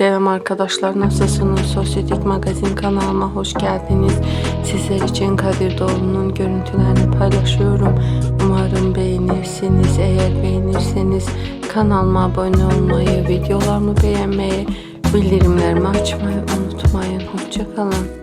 Selam arkadaşlar nasılsınız? Sosyetik Magazin kanalıma hoş geldiniz. Sizler için Kadir Doğulu'nun görüntülerini paylaşıyorum. Umarım beğenirsiniz. Eğer beğenirseniz kanalıma abone olmayı, videolarımı beğenmeyi, bildirimlerimi açmayı unutmayın. Hoşçakalın.